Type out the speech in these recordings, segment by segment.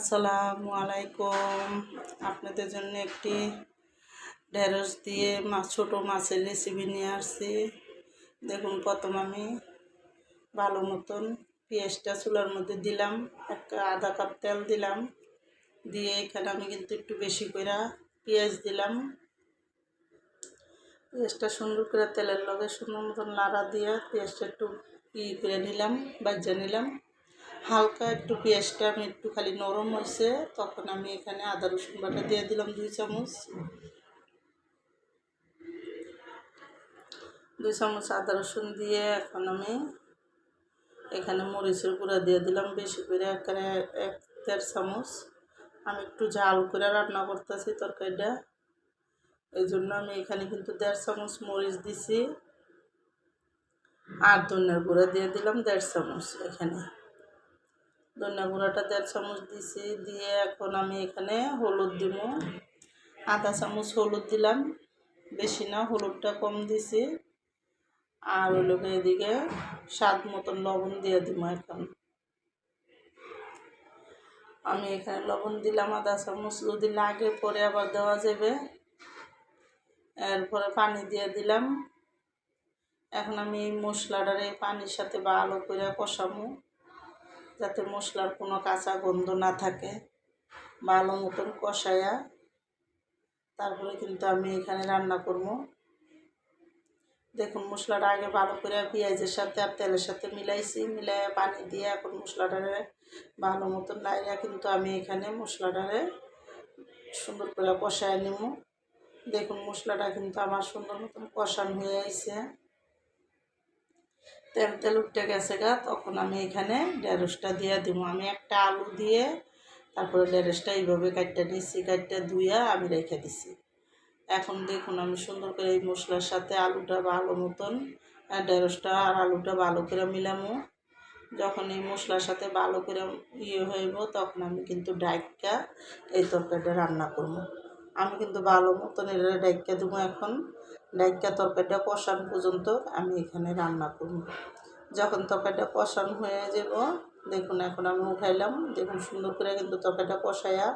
আসসালামু আলাইকুম। আপনাদের জন্য একটি ঢেঁড়স দিয়ে মাছ ছোটো মাছের রেসিপি নিয়ে আসছি। দেখুন, প্রথম আমি ভালো মতন পেঁয়াজটা চুলার মধ্যে দিলাম, একটা আধা কাপ তেল দিলাম। দিয়ে এখানে আমি কিন্তু একটু বেশি করে পেঁয়াজ দিলাম। পেঁয়াজটা সুন্দর করে তেলের লগে সুন্দর মতন নাড়া দিয়ে পেঁয়াজটা একটু ই করে নিলাম বাজ্যা নিলাম। হালকা একটু পেঁয়াজটা আমি একটু খালি নরম হয়েছে, তখন আমি এখানে আদা রসুন বাটা দিয়ে দিলাম দুই চামচ। দুই চামচ আদা রসুন দিয়ে এখন আমি এখানে মরিচের গুঁড়া দিয়ে দিলাম বেশি করে এখানে এক দেড় চামচ। আমি একটু ঝাল করে রান্না করতেছি তরকারিটা, এই জন্য আমি এখানে কিন্তু দেড় চামচ মরিচ দিছি। আর ধনিয়ার গুঁড়া দিয়ে দিলাম দেড় চামচ এখানে। ধনিয়া গুঁড়াটা দেড় চামচ দিছি, দিয়ে এখন আমি এখানে হলুদ দিব। আধা চামচ হলুদ দিলাম, বেশি না, হলুদটা কম দিছি। আর হলো এদিকে স্বাদ মতন লবণ দিয়ে দিব এখন। আমি এখানে লবণ দিলাম, আধা চামচ। যদি লাগে পরে আবার দেওয়া যাবে। এরপরে পানি দিয়ে দিলাম। এখন আমি এই মশলাটারে পানির সাথে ভালো করে কষামো যাতে মশলার কোনো কাঁচা গন্ধ না থাকে, ভালো মতন কষায়া তারপরে কিন্তু আমি এখানে রান্না করব। দেখুন, মশলাটা আগে ভালো করে পেঁয়াজের সাথে আর তেলের সাথে মিলাইছি মিলাই পানি দিয়ে এখন মশলাটারে ভালো মতন লাইয়া কিন্তু আমি এখানে মশলাটারে সুন্দর করে কষায় নেব। দেখুন, মশলাটা কিন্তু আমার সুন্দর মতন কষানো হয়ে আইছে। তেল তেল উঠে গেছে গা, তখন আমি এখানে ঢেঁড়সটা দিয়ে দিব। আমি একটা আলু দিয়ে তারপরে ঢেঁড়সটা এইভাবে কাটটা নিচ্ছি কাটটা ধুইয়া আমি রেখে দিছি। এখন দেখুন আমি সুন্দর করে এই মশলার সাথে আলুটা ভালো মতন ঢেঁড়সটা আর আলুটা ভালো করে মিলামো। যখন এই মশলার সাথে ভালো করে ইয়ে হইব, তখন আমি কিন্তু ডাইকা এই তরকারিটা রান্না করব। আমি কিন্তু ভালো মতন এটা ডাইকা দেবো এখন। ডাইকা তরকারিটা কষানো পর্যন্ত আমি এখানে রান্না করব। যখন তরকারিটা কষানো হয়ে যাব, দেখুন এখন আমি উঠাইলাম। দেখুন সুন্দর করে কিন্তু তরকারিটা কষাইয়া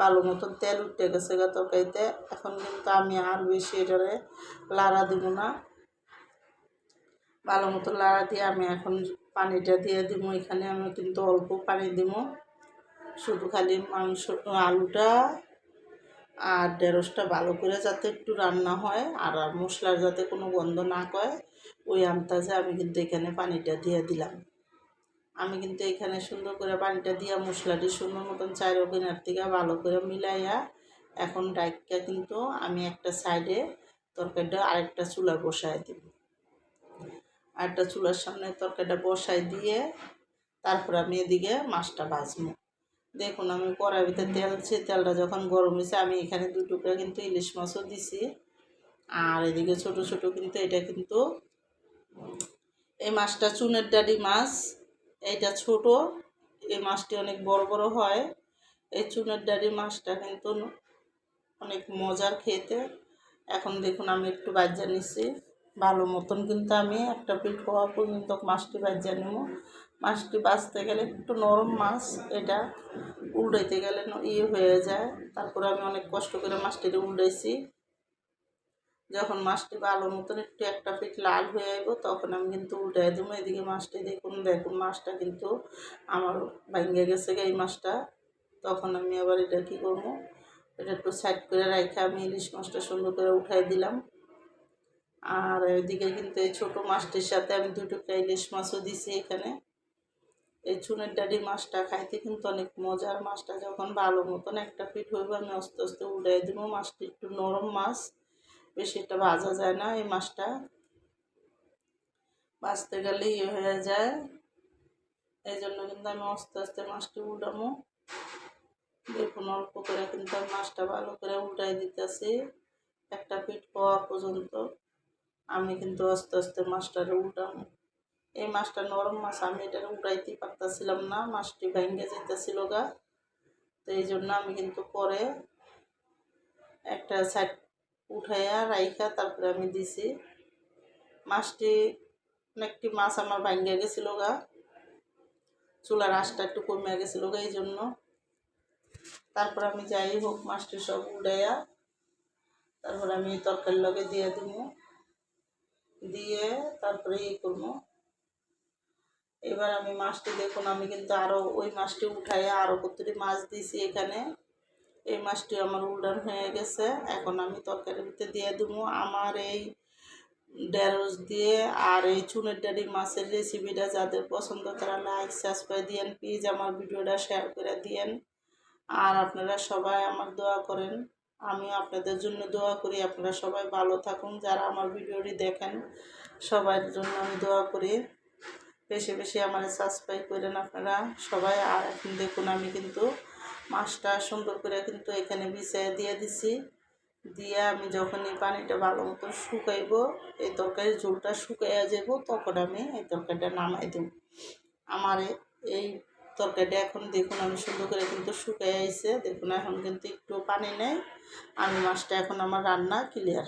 ভালো মতন তেল উঠে গেছে গা তরকারিতে। এখন কিন্তু আমি আর বেশি এটারে লাড়া দিব না। ভালো মতো লাড়া দিয়ে আমি এখন পানিটা দিয়ে দিব। এখানে আমি কিন্তু অল্প পানি দিব। শুধু খালি মাংস, আলুটা আর ঢেঁড়সটা ভালো করে যাতে একটু রান্না হয় আর মশলার যাতে কোনো গন্ধ না কয় ওই আন্দাজে আমি কিন্তু এখানে পানিটা দিয়ে দিলাম। আমি কিন্তু এখানে সুন্দর করে পানিটা দিয়া মশলাটি সুন্দর মতন চার ওখানের থেকে ভালো করে মিলাইয়া এখন ডাইকটা কিন্তু আমি একটা সাইডে তরকারিটা আরেকটা চুলা বসায় দিব। আরেকটা চুলার সামনে তরকারিটা বসাই দিয়ে তারপর আমি এদিকে মাছটা ভাজবো। দেখুন, আমি কড়াইতে তেল ছে তেলটা যখন গরম হয়েছে, আমি এখানে দু টুকরা কিন্তু ইলিশ মাছও দিছি। আর এদিকে ছোট ছোট কিন্তু এটা কিন্তু এই মাছটা চুনের ডাডি মাছ এইটা ছোট, এই মাছটি অনেক বড় বড় হয়। এই চুনের ডাডি মাছটা কিন্তু অনেক মজার খেতে। এখন দেখুন, আমি একটু বাজ্যা নিছি। ভালো মতন কিন্তু আমি একটা পিঠ হওয়া পর্যন্ত মাছটি বাজ্যা নেব। মাছটি বাঁচতে গেলে একটু নরম মাছ, এটা উল্টাইতে গেলে ইয়ে হয়ে যায়। তারপরে আমি অনেক কষ্ট করে মাছটিকে উল্টাইছি। যখন মাছটি ভালো মতন একটু একটা পিঠ লাল হয়ে আইব, তখন আমি কিন্তু উল্টাই দেবো। এদিকে মাছটি দেখুন দেখুন, মাছটা কিন্তু আমার ভাঙ্গে গেছে এই মাছটা। তখন আমি আবার এটা কী করব, এটা একটু সাইড করে রাখে আমি ইলিশ মাছটা সুন্দর করে উঠাই দিলাম। আর এদিকে কিন্তু এই ছোটো মাছটির সাথে আমি দুটো ইলিশ মাছও দিছি এখানে। এই চুনের ডাডি মাছটা খাইতে কিন্তু অনেক মজার মাছটা। যখন ভালো মতন একটা পিঠ হইব, আমি আস্তে আস্তে উল্টাই দেবো। মাছটি একটু নরম মাছ, বেশি একটা ভাজা যায় না এই মাছটা। বাঁচতে গেলে ইয়ে হয়ে যায়। এই জন্য কিন্তু আমি আস্তে আস্তে মাছটি উল্টামো দেখুন, অল্প করে কিন্তু আমি মাছটা ভালো করে উল্টাই দিতেছি। একটা পিঠ পাওয়া পর্যন্ত আমি কিন্তু আস্তে আস্তে মাছটারে উল্টামো এই মাছটা নরম মাছ, আমি এটা উঠাইতেই পারতেছিলাম না, মাছটি ভেঙে যেতেছিল গা। তো এই জন্য আমি কিন্তু পরে একটা সাইড উঠাইয়া রাইখা তারপরে আমি দিছি। মাছটি অনেকটি মাছ আমার ভাঙ্গে গেছিল গা। চুলার আঁশটা একটু কমে গেছিল গা এই জন্য। তারপর আমি যাই হোক, মাছটি সব উড়াইয়া তারপর আমি তরকারির লগে দিয়ে দিব দিয়ে তারপরে ই করব এবার আমি মাছটি দেখুন, আমি কিন্তু আরও ওই মাছটি উঠাইয়া আরও কতটি মাছ দিয়েছি এখানে। এই মাছটি আমার উল্টান হয়ে গেছে, এখন আমি তরকারির ভিতরে দিয়ে দেবো। আমার এই ঢেঁড়স দিয়ে আর এই চুনের ডাড়ি মাছের রেসিপিটা যাদের পছন্দ, তারা লাইক সাবস্ক্রাইব দিয়েন প্লিজ আমার ভিডিওটা শেয়ার করে দিয়েন। আর আপনারা সবাই আমার দোয়া করেন, আমিও আপনাদের জন্য দোয়া করি। আপনারা সবাই ভালো থাকুন, যারা আমার ভিডিওটি দেখেন, সবার জন্য আমি দোয়া করি। বেশি বেশি আমার সাবস্ক্রাইব করেন আপনারা। সবাই, আর এখন দেখুন আমি কিন্তু মাছটা সুন্দর করে কিন্তু এখানে বিছিয়ে দিয়ে দিছি। দিয়ে আমি যখন এই পানিটা ভালো মতো শুকাইব, এই তরকারির ঝোলটা শুকাইয়া যাব তখন আমি এই তরকারিটা নামাই দেব। আমার এই তরকারিটা এখন দেখুন আমি সুন্দর করে কিন্তু শুকাই আইছে। দেখুন এখন কিন্তু একটু পানি নেই। আমি মাছটা এখন আমার রান্না ক্লিয়ার